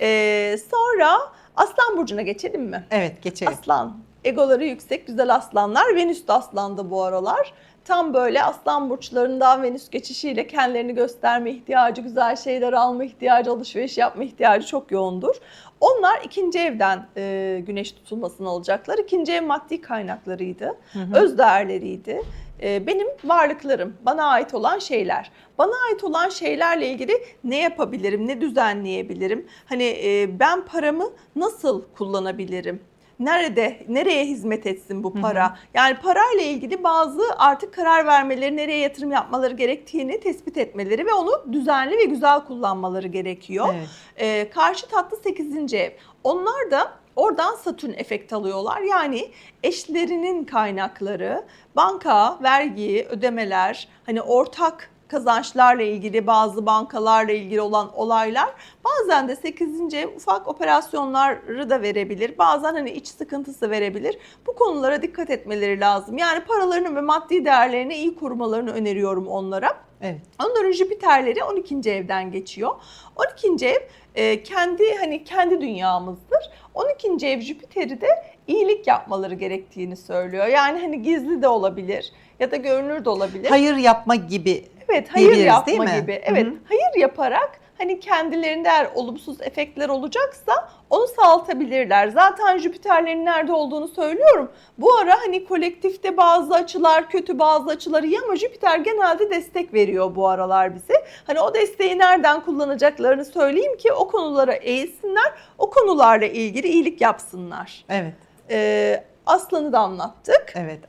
Ee, sonra Aslan Burcu'na geçelim mi? Evet geçelim. Aslan. Egoları yüksek, güzel aslanlar. Venüs de aslanda bu aralar. Tam böyle aslan burçlarından Venüs geçişiyle kendilerini gösterme ihtiyacı, güzel şeyler alma ihtiyacı, alışveriş yapma ihtiyacı çok yoğundur. Onlar ikinci evden e, güneş tutulmasını alacaklar. İkinci ev maddi kaynaklarıydı, Hı hı. öz değerleriydi. E, benim varlıklarım, bana ait olan şeyler. Bana ait olan şeylerle ilgili ne yapabilirim, ne düzenleyebilirim? Hani e, ben paramı nasıl kullanabilirim? Nerede, nereye hizmet etsin bu para? Yani parayla ilgili bazı artık karar vermeleri, nereye yatırım yapmaları gerektiğini tespit etmeleri ve onu düzenli ve güzel kullanmaları gerekiyor. Evet. Ee, karşı tatlı 8. ev. Onlar da oradan Satürn efekt alıyorlar. Yani eşlerinin kaynakları, banka, vergi, ödemeler, hani ortak kazançlarla ilgili bazı bankalarla ilgili olan olaylar bazen de 8. ev ufak operasyonları da verebilir. Bazen hani iç sıkıntısı verebilir. Bu konulara dikkat etmeleri lazım. Yani paralarını ve maddi değerlerini iyi korumalarını öneriyorum onlara. Evet. Onların Jüpiterleri 12. evden geçiyor. 12. ev e, kendi hani kendi dünyamızdır. 12. ev Jüpiter'i de iyilik yapmaları gerektiğini söylüyor. Yani hani gizli de olabilir ya da görünür de olabilir. Hayır yapma gibi. Evet, hayır diyebiliriz, yapma değil mi? gibi. Evet, hı. hayır yaparak hani kendilerinde eğer olumsuz efektler olacaksa onu sağlatabilirler. Zaten Jüpiterlerin nerede olduğunu söylüyorum. Bu ara hani kolektifte bazı açılar kötü, bazı açılar iyi ama Jüpiter genelde destek veriyor bu aralar bize. Hani o desteği nereden kullanacaklarını söyleyeyim ki o konulara eğilsinler, o konularla ilgili iyilik yapsınlar. Evet. Ee, Aslan'ı da anlattık. Evet.